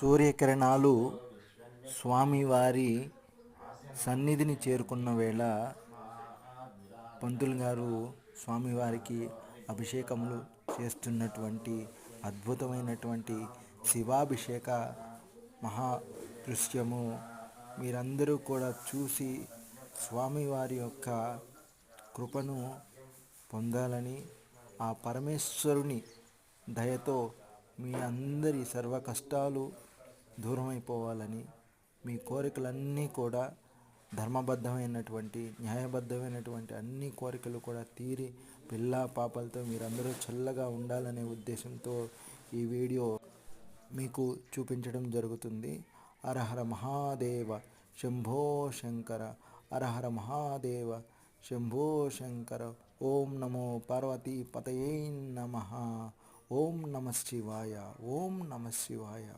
సూర్యకిరణాలు స్వామివారి సన్నిధిని చేరుకున్న వేళ పంతులు గారు స్వామివారికి అభిషేకములు చేస్తున్నటువంటి అద్భుతమైనటువంటి శివాభిషేక మహా దృశ్యము మీరందరూ కూడా చూసి స్వామివారి యొక్క కృపను పొందాలని ఆ పరమేశ్వరుని దయతో మీ అందరి సర్వ కష్టాలు దూరమైపోవాలని మీ కోరికలన్నీ కూడా ధర్మబద్ధమైనటువంటి న్యాయబద్ధమైనటువంటి అన్ని కోరికలు కూడా తీరి పిల్ల పాపలతో మీరందరూ చల్లగా ఉండాలనే ఉద్దేశంతో ఈ వీడియో మీకు చూపించడం జరుగుతుంది. అరహర మహాదేవ శంభో శంకర అరహర మహాదేవ శంభో శంకర ఓం నమో పార్వతీ పతయే నమ ఓం నమ శివాయ ఓం నమ శివాయ.